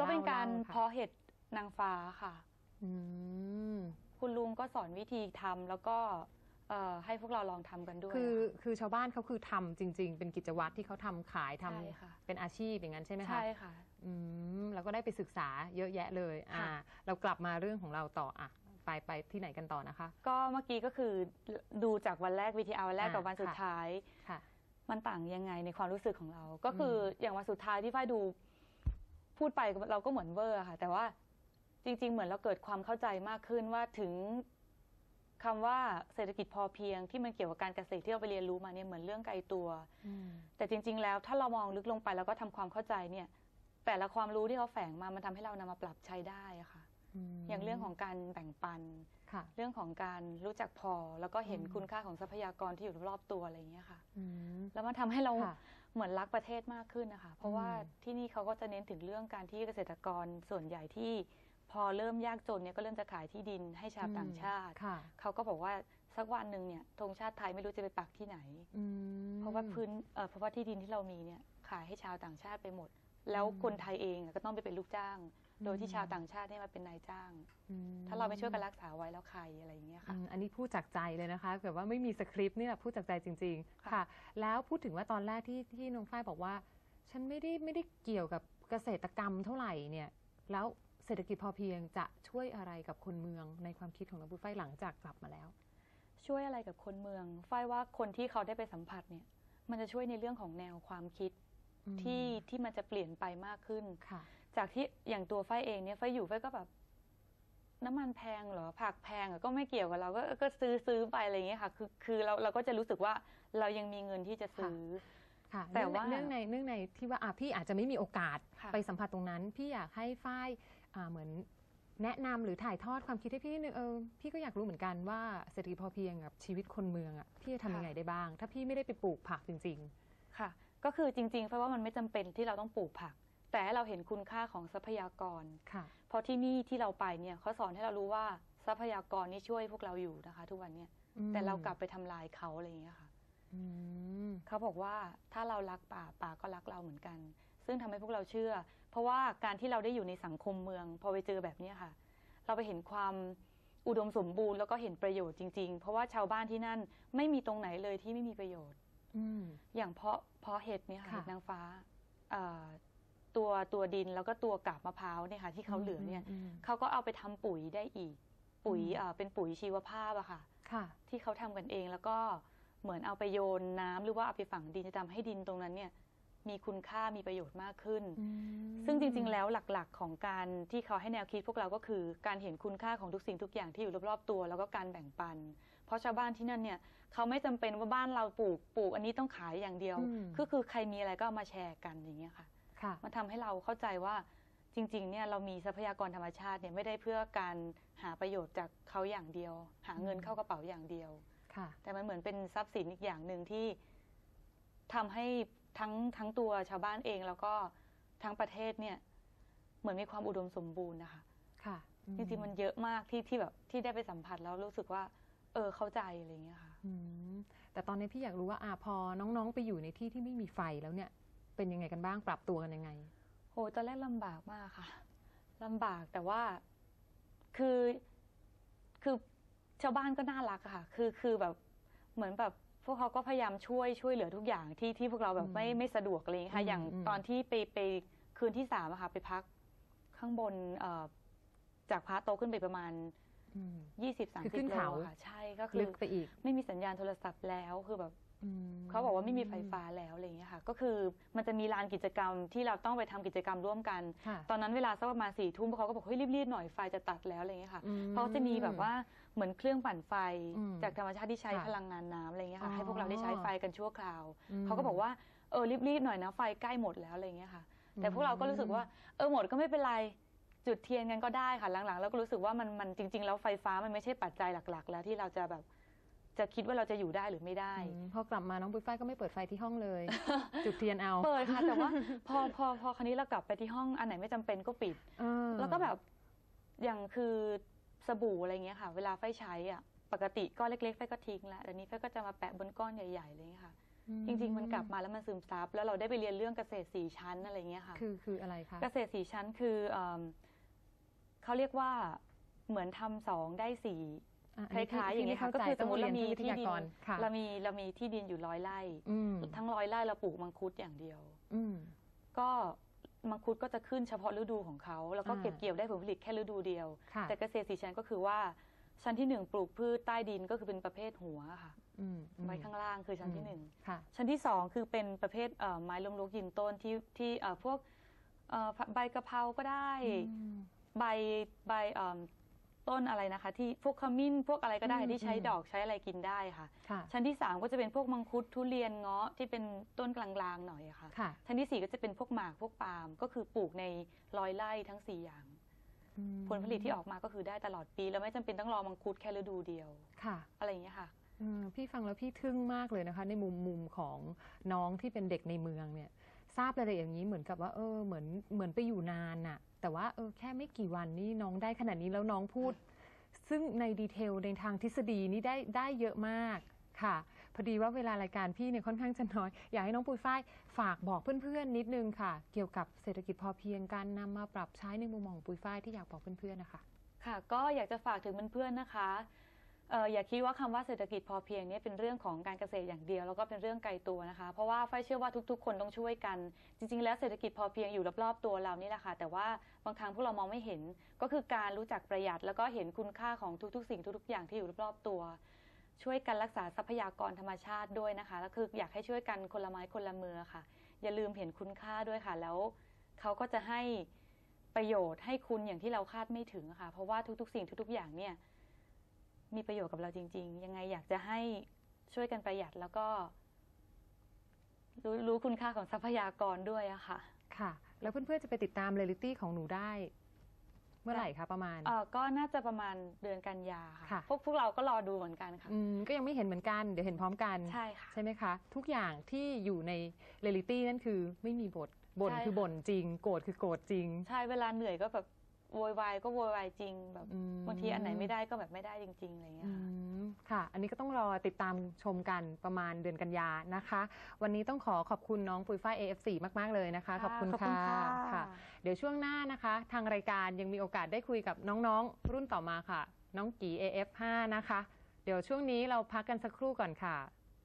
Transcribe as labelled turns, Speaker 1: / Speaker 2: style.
Speaker 1: ก็เป็นการ
Speaker 2: ล่ล่ค่ะ
Speaker 1: เพาะเห็ดนางฟ้าค่ะ
Speaker 2: อืม
Speaker 1: คุณลุงก็สอนวิธีทำแล้วก็เอ่อให้พวกเราลองทำกันด้วย
Speaker 2: คือ
Speaker 1: ค่ะ
Speaker 2: คือชาวบ้านเขาคือทำจริง ๆ เป็นกิจวัตรที่เขาทำขายทำ
Speaker 1: ใช่ค่ะ
Speaker 2: เป็นอาชีพอย่างนั้นใช่ไหมคะ
Speaker 1: ใช่ค่ะ
Speaker 2: อืมแล้วก็ได้ไปศึกษาเยอะแยะเลย อ่า
Speaker 1: ค่ะ
Speaker 2: เรากลับมาเรื่องของเราต่ออะไปไปที่ไหนกันต่อนะคะ
Speaker 1: ก็เมื่อกี้ก็คือดูจากวันแรกวิทีอาร์วันแรก
Speaker 2: อ่า
Speaker 1: กับวันสุด
Speaker 2: ค่ะ
Speaker 1: ท้าย
Speaker 2: ค่ะ
Speaker 1: มันต่างยังไงในความรู้สึกของเรา ก็คือออย่างวันสุดท้ายที่ฝ้ายดู พูดไปเราก็เหมือนเวอร์ค่ะ แต่ว่าจริง ๆ เหมือนเราเกิดความเข้าใจมากขึ้นว่าถึงคำว่าเศรษฐกิจพอเพียงที่มันเกี่ยวกับการเกษตรที่เราไปเรียนรู้มาเนี่ยเหมือนเรื่องไกลตัว
Speaker 2: อืม
Speaker 1: แต่จริง ๆ แล้วถ้าเรามองลึกลงไปแล้วก็ทำความเข้าใจเนี่ย แต่ละความรู้ที่เขาแฝงมามันทำให้เรานำมาปรับใช้ได้อะค่ะ
Speaker 2: ม
Speaker 1: อย่างเรื่องของการแบ่งปัน
Speaker 2: ค่ะ
Speaker 1: เรื่องของการรู้จักพอ แล้วก็เห็น
Speaker 2: อืม
Speaker 1: คุณค่าของทรัพยากรที่อยู่รอบๆตัวอะไรอย่างเงี้ยค่ะ
Speaker 2: อืม
Speaker 1: แล้วมันทำให้เรา
Speaker 2: ค่ะ
Speaker 1: เหมือนรักประเทศมากขึ้นนะคะ เพราะว่า
Speaker 2: อืม
Speaker 1: ที่นี่เขาก็จะเน้นถึงเรื่องการที่เกษตรกรส่วนใหญ่ที่พอเริ่มยากจนเนี่ยก็เริ่มจะขายที่ดินให้ชาวต่างชาติ
Speaker 2: ค่ะ
Speaker 1: เขาก็บอกว่าสักวันหนึ่งเนี่ยธงชาติไทยไม่รู้จะไปปักที่ไหน
Speaker 2: อืม
Speaker 1: เพราะว่าพื้นเอ่อเพราะว่าที่ดินที่เรามีเนี่ยขายให้ชาวต่างชาติไปหมด แล้ว
Speaker 2: อืม
Speaker 1: คนไทยเองอะก็ต้องไปเป็นลูกจ้าง โดยที่
Speaker 2: อืม
Speaker 1: ชาวต่างชาติเนี่ยมาเป็นนายจ้าง
Speaker 2: อื
Speaker 1: ถ้าเราไม่ช่วยกันรักษาไว้แล้วใครอะไรอย่างเงี้ย
Speaker 2: อื
Speaker 1: ค่ะ
Speaker 2: มอันนี้พูดจากใจเลยนะคะแบบว่าไม่มีสคริปต์นี่แหละพูดจากใจจริงๆ
Speaker 1: ค่ะ
Speaker 2: ค่ะ แล้วพูดถึงว่าตอนแรกที่ที่น้องฝ้ายบอกว่า ฉันไม่ได้ไม่ได้เกี่ยวกับเกษตรกรรมเท่าไหร่เนี่ย แล้วเศรษฐกิจพอเพียงจะช่วยอะไรกับคนเมืองในความคิดของน้องปุ้ยฝ้ายหลังจากกลับมาแล้ว
Speaker 1: ช่วยอะไรกับคนเมืองฝ้ายว่าคนที่เขาได้ไปสัมผัสเนี่ย มันจะช่วยในเรื่องของแนวความคิด
Speaker 2: อืม
Speaker 1: ที่ที่มันจะเปลี่ยนไปมากขึ้น
Speaker 2: ค่ะ
Speaker 1: จากที่อย่างตัวฝ้ายเองเนี่ยฝ้ายอยู่ฝ้ายก็แบบ น้ำมันแพงเหรอผักแพงเหรอก็ไม่เกี่ยวกับเราก็ก็ซื้อซื้อไปอะไรอย่างเงี้ยค่ะ คือคือเราเราก็จะรู้สึกว่าเรายังมีเงินที่จะซื้อ
Speaker 2: ค่ะ
Speaker 1: แต่
Speaker 2: เนื่องใน
Speaker 1: ว่า
Speaker 2: เนื่องในเนื่องในที่ว่าอะพี่อาจจะไม่มีโอกาส
Speaker 1: ค่ะ
Speaker 2: ไปสัมผัสตรงนั้น พี่อยากให้ฝ้ายอ่าเหมือนแนะนำหรือถ่ายทอดความคิดให้พี่นิดนึงเออพี่ก็อยากรู้เหมือนกันว่าเศรษฐกิจพอเพียงกับชีวิตคนเมืองอะพี่จะทำยังไงได้บ้าง ถ้าพี่ไม่ได้ไปปลูกผักจริง
Speaker 1: ค่ะ ก็คือจริงๆฝ้ายว่ามันไม่จำเป็นที่เราต้องปลูกผัก แต่ให้เราเห็นคุณค่าของทรัพยากร
Speaker 2: ๆค่ะ
Speaker 1: เพราะที่นี่ที่เราไปเนี่ยเขาสอนให้เรารู้ว่าทรัพยากรนี่ช่วยพวกเราอยู่นะคะ ทุกวันเนี่ย
Speaker 2: อืม
Speaker 1: แต่เรากลับไปทำลายเขาอะไรอย่างเงี้ยค่ะ
Speaker 2: อืม
Speaker 1: เขาบอกว่าถ้าเรารักป่าป่าก็รักเราเหมือนกัน ซึ่งทำให้พวกเราเชื่อ เพราะว่าการที่เราได้อยู่ในสังคมเมือง พอไปเจอแบบเนี้ยค่ะ เราไปเห็นความอุดมสมบูรณ์แล้วก็เห็นประโยชน์จริง ๆ เพราะว่าชาวบ้านที่นั่นไม่มีตรงไหนเลยที่ไม่มีประโยชน์
Speaker 2: อืม
Speaker 1: อย่างเพาะเพาะเห็ดเนี่ยค่ะ
Speaker 2: ค่ะ
Speaker 1: เห็ดนางฟ้าเอ่อ ตัวตัวดินแล้วก็ตัวกาบมะพร้าวเนี่ยค่ะที่เขาเหลือเนี่ย
Speaker 2: อืม
Speaker 1: เขาก็เอาไปทำปุ๋ยได้อีก ปุ๋ย
Speaker 2: อืม
Speaker 1: เอ่อเป็นปุ๋ยชีวภาพอะค่ะ
Speaker 2: ค่ะ
Speaker 1: ที่เขาทำกันเองแล้วก็เหมือนเอาไปโยนน้ำหรือว่าเอาไปฝังดินจะทำให้ดินตรงนั้นเนี่ยมีคุณค่ามีประโยชน์มากขึ้น
Speaker 2: อืม
Speaker 1: ซึ่งจริง ๆ แล้วหลัก ๆ ของการที่เขาให้แนวคิดพวกเราก็คือ การเห็นคุณค่าของทุกสิ่งทุกอย่างที่อยู่รอบๆตัว แล้วก็การแบ่งปัน เพราะชาวบ้านที่นั่นเนี่ยเขาไม่จำเป็นว่าบ้านเราปลูกปลูกอันนี้ต้องขายอย่างเดียว
Speaker 2: อืม
Speaker 1: ก็คือใครมีอะไรก็เอามาแชร์กันอย่างเงี้ยค่ะ
Speaker 2: ค่ะ
Speaker 1: มันทำให้เราเข้าใจว่าจริงๆเนี่ยเรามีทรัพยากรธรรมชาติเนี่ยไม่ได้เพื่อการหาประโยชน์จากเขาอย่างเดียว หาเงิน
Speaker 2: อืม
Speaker 1: เข้ากระเป๋าอย่างเดียว
Speaker 2: ค่ะ
Speaker 1: แต่มันเหมือนเป็นทรัพย์สินอีกอย่างหนึ่งที่ทำให้ทั้งทั้งตัวชาวบ้านเองแล้วก็ทั้งประเทศเนี่ย เหมือนมีความอุดมสมบูรณ์นะคะ
Speaker 2: ค่ะ
Speaker 1: จริงๆมันเยอะมากที่ที่แบบที่ได้ไปสัมผัสแล้วรู้สึกว่า เออเข้าใจอะไรอย่างเงี้ยค่ะ
Speaker 2: อืมแต่ตอนนี้พี่อยากรู้ว่าอะพอน้องๆไปอยู่ในที่ที่ไม่มีไฟแล้วเนี่ย เป็นยังไงกันบ้าง ปรับตัวกันยังไง
Speaker 1: โหตอนแรกลำบากมากค่ะลำบากแต่ว่าคือคือชาวบ้านก็น่ารักอะค่ะ คือคือแบบเหมือนแบบพวกเขาก็พยายามช่วยช่วยเหลือทุกอย่างที่ที่พวกเราแบบไม่
Speaker 2: อืม
Speaker 1: ไม่สะดวกอะไรอย่างเงี้ยค่ะ
Speaker 2: อืม
Speaker 1: อย่าง
Speaker 2: อืม
Speaker 1: ตอนที่ไปไปคืนที่สามอะค่ะไปพักข้างบนเอ่อจากพระโตะขึ้นไปประมาณ
Speaker 2: อืม
Speaker 1: ยี่สิบสาม
Speaker 2: คือ
Speaker 1: สิ
Speaker 2: ขึ้
Speaker 1: บ
Speaker 2: น
Speaker 1: โล
Speaker 2: เขา
Speaker 1: อะค่ะ ใช่ก็คื
Speaker 2: ลึ
Speaker 1: อ
Speaker 2: กไปอีก
Speaker 1: ไม่มีสัญญาณโทรศัพท์แล้วคือแบบ
Speaker 2: อืม
Speaker 1: เขาบอกว่าไม่มีไฟฟ้าแล้วอะไรอย่างเงี้ยค่ะ ก็คือมันจะมีลานกิจกรรมที่เราต้องไปทำกิจกรรมร่วมกัน
Speaker 2: ค่ะ
Speaker 1: ตอนนั้นเวลาสักประมาณสี่ทุ่มพวกเขาก็บอกเฮ้ยรีบๆหน่อยไฟจะตัดแล้วอะไรอย่างเงี้ยค่ะ
Speaker 2: อืม
Speaker 1: เพราะจะมีแบบว่าเหมือนเครื่องปั่นไฟ
Speaker 2: อืม
Speaker 1: จากธรรมชาติที่ใช้
Speaker 2: ค่ะ
Speaker 1: พลังงานน้ำอะไรอย่างเงี้ย
Speaker 2: อ๋
Speaker 1: ค่ะ
Speaker 2: อ
Speaker 1: ให้พวกเราได้ใช้ไฟกันชั่วคราว
Speaker 2: อืม
Speaker 1: เขาก็บอกว่าเออรีบๆหน่อยนะไฟใกล้หมดแล้วอะไรอย่างเงี้ยค่ะ แต่
Speaker 2: อืม
Speaker 1: พวกเราก็รู้สึกว่าเออหมดก็ไม่เป็นไรจุดเทียนกันก็ได้ค่ะหลังๆ แล้วก็รู้สึกว่ามันมันจริง ๆ แล้วไฟฟ้ามันไม่ใช่ปัจจัยหลัก ๆ แล้วที่เราจะแบบ จะคิดว่าเราจะอยู่ได้หรือไม่ได้
Speaker 2: อืมพอกลับมาน้องปุ้ยฝ้ายก็ไม่เปิดไฟที่ห้องเลย จุดเทียนเอา
Speaker 1: เปิดค่ะแต่ว่า พอพอพอคราวนี้เรากลับไปที่ห้องอันไหนไม่จำเป็นก็ปิด
Speaker 2: เออ
Speaker 1: แล้วก็แบบอย่างคือสบู่อะไรเงี้ยค่ะ เวลาไฟใช้อะปกติก้อนเล็กๆไฟก็ทิ้งแล้วแต่นี้ไฟก็จะมาแปะบนก้อนใหญ่ๆอะไรเงี้ยค่ะจริง ๆ มันกลับมาแล้วมันซึมซับแล้วเราได้ไปเรียนเรื่องเกษตรสี่ชั้นอะไรเงี้ยค่ะ
Speaker 2: คือคืออะไรคะ
Speaker 1: เกษตรสี่ชั้นคือเอิ่มเขาเรียกว่าเหมือนทำสองได้สี่
Speaker 2: อะ
Speaker 1: คล้ายๆ
Speaker 2: ที่
Speaker 1: อย่างเงี้ยค่ะ
Speaker 2: ที่
Speaker 1: ก็คือสมมติ
Speaker 2: ข้
Speaker 1: เรา
Speaker 2: ใจ
Speaker 1: มี
Speaker 2: ต้อง
Speaker 1: ที่
Speaker 2: เรียน
Speaker 1: ดิ
Speaker 2: วิท
Speaker 1: น
Speaker 2: ยากรค่ะ
Speaker 1: เรามีเรามีที่ดินอยู่ร้อยไร่
Speaker 2: อืม
Speaker 1: ทั้งร้อยไร่เราปลูกมังคุดอย่างเดียว
Speaker 2: อืม
Speaker 1: ก็มังคุดก็จะขึ้นเฉพาะฤดูของเขา แล้วก็
Speaker 2: อ่า
Speaker 1: เก็บเกี่ยวได้ผลผลิตแค่ฤดูเดียว
Speaker 2: ค่ะ
Speaker 1: แต่เกษตรสีชั้นก็คือว่าชั้นที่หนึ่งปลูกพืชใต้ดินก็คือเป็นประเภทหัวค่ะ
Speaker 2: อืมอืม
Speaker 1: ไว้ข้างล่างคือชั้นที่หนึ่ง
Speaker 2: ค่ะ
Speaker 1: ชั้นที่สองคือเป็นประเภทเอ่อไม้ล้มลุกยืนต้นที่ที่เอ่อพวกเอ่อใบกะเพราก็ได้
Speaker 2: อืม
Speaker 1: ใบใบเอิ่ม ต้นอะไรนะคะ ที่พวกขมิ้นพวกอะไรก็ได้
Speaker 2: อืม
Speaker 1: ที่ใช้
Speaker 2: อืม
Speaker 1: ดอกใช้อะไรกินได้ค่ะ
Speaker 2: ค่ะ
Speaker 1: ชั้นที่สามก็จะเป็นพวกมังคุดทุเรียนเงาะที่เป็นต้นกลางๆหน่อยอะค่ะ
Speaker 2: ค่ะ
Speaker 1: ชั้นที่สี่ก็จะเป็นพวกหมากพวกปาล์มก็คือปลูกในร้อยไร่ทั้งสี่อย่าง
Speaker 2: อืม
Speaker 1: ผลผลิตที่ออกมาก็คือได้ตลอดปี แล้วไม่จำเป็นต้องรอมังคุดแค่ฤดูเดียว
Speaker 2: ค่ะ
Speaker 1: อะไรอย่างเงี้ยค่ะ
Speaker 2: เออพี่ฟังแล้วพี่ทึ่งมากเลยนะคะ ในมุมมุมของน้องที่เป็นเด็กในเมืองเนี่ย ทราบรายละเอียดอย่างนี้เหมือนกับว่าเออเหมือนเหมือนไปอยู่นานน่ะ แต่ว่าเออแค่ไม่กี่วันนี่น้องได้ขนาดนี้แล้วน้องพูด ซึ่งในดีเทลในทางทฤษฎีนี่ได้ได้เยอะมากค่ะ พอดีว่าเวลารายการพี่เนี่ยค่อนข้างจะน้อย อยากให้น้องปุยฝ้ายฝากบอกเพื่อนๆนิดนึงค่ะ เกี่ยวกับเศรษฐกิจพอเพียงการนำมาปรับใช้ในมุมมองของปุยฝ้ายที่อยากบอกเพื่อนๆนะคะ
Speaker 1: ค่ะ ก็อยากจะฝากถึงเพื่อนๆนะคะ เอออย่าคิดว่าคำว่าเศรษฐกิจพอเพียงเนี่ยเป็นเรื่องของการเกษตรอย่างเดียว แล้วก็เป็นเรื่องไกลตัวนะคะ เพราะว่าฝ้ายเชื่อว่าทุก ๆ คนต้องช่วยกัน จริง ๆ แล้วเศรษฐกิจพอเพียงอยู่รอบๆตัวเรานี่แหละค่ะแต่ว่าบางครั้งพวกเรามองไม่เห็นก็คือการรู้จักประหยัด แล้วก็เห็นคุณค่าของทุกๆ สิ่งทุก ๆ อย่างที่อยู่รอบๆตัว ช่วยกันรักษาทรัพยากรธรรมชาติด้วยนะคะแล้วคืออยากให้ช่วยกันคนละไม้คนละมือค่ะ อย่าลืมเห็นคุณค่าด้วยค่ะ แล้วเขาก็จะให้ประโยชน์ให้คุณอย่างที่เราคาดไม่ถึงค่ะ เพราะว่าทุกๆ สิ่งทุก ๆ อย่างเนี่ย มีประโยชน์กับเราจริง ๆ ยังไงอยากจะให้ช่วยกันประหยัดแล้วก็ รู้รู้คุณค่าของทรัพยากรด้วยอะค่ะ
Speaker 2: ค่ะ แล้วเพื่อนๆจะไปติดตามเรียลิตี้ของหนูได้ เมื่อไหร่คะประมาณ
Speaker 1: เออก็น่าจะประมาณเดือนกันยาค่ะ
Speaker 2: ค่ะ
Speaker 1: พวกพวกเราก็รอดูเหมือนกันค่ะ
Speaker 2: อืมก็ยังไม่เห็นเหมือนกันเดี๋ยวเห็นพร้อมกัน
Speaker 1: ใช่ค่ะ
Speaker 2: ใช่ไหมคะ ทุกอย่างที่อยู่ในเรียลิตี้นั่นคือไม่มีบทบ่น
Speaker 1: ใช่
Speaker 2: คือ
Speaker 1: ค่ะ
Speaker 2: บ่นจริง โกรธคือโกรธจริง
Speaker 1: ใช่เวลาเหนื่อยก็แบบ โวยวายก็โวยวายจริงแบบ
Speaker 2: อืม
Speaker 1: บางทีอันไหนไม่ได้ก็แบบไม่ได้จริงๆอะไรอย่างเงี้ย
Speaker 2: อื
Speaker 1: ค่ะ
Speaker 2: มค่ะ อันนี้ก็ต้องรอติดตามชมกันประมาณเดือนกันยานะคะ วันนี้ต้องขอขอบคุณน้องปุยฝ้าย AF4 มาก ๆ เลยนะคะ ขอบคุณ
Speaker 1: ขอบคุณ
Speaker 2: ค่ะ
Speaker 1: ค่ะ
Speaker 2: ค่ะ เดี๋ยวช่วงหน้านะคะ ทางรายการยังมีโอกาสได้คุยกับน้องๆ รุ่นต่อมาค่ะ น้องกี AF5 นะคะ เดี๋ยวช่วงนี้เราพักกันสักครู่ก่อนค่ะ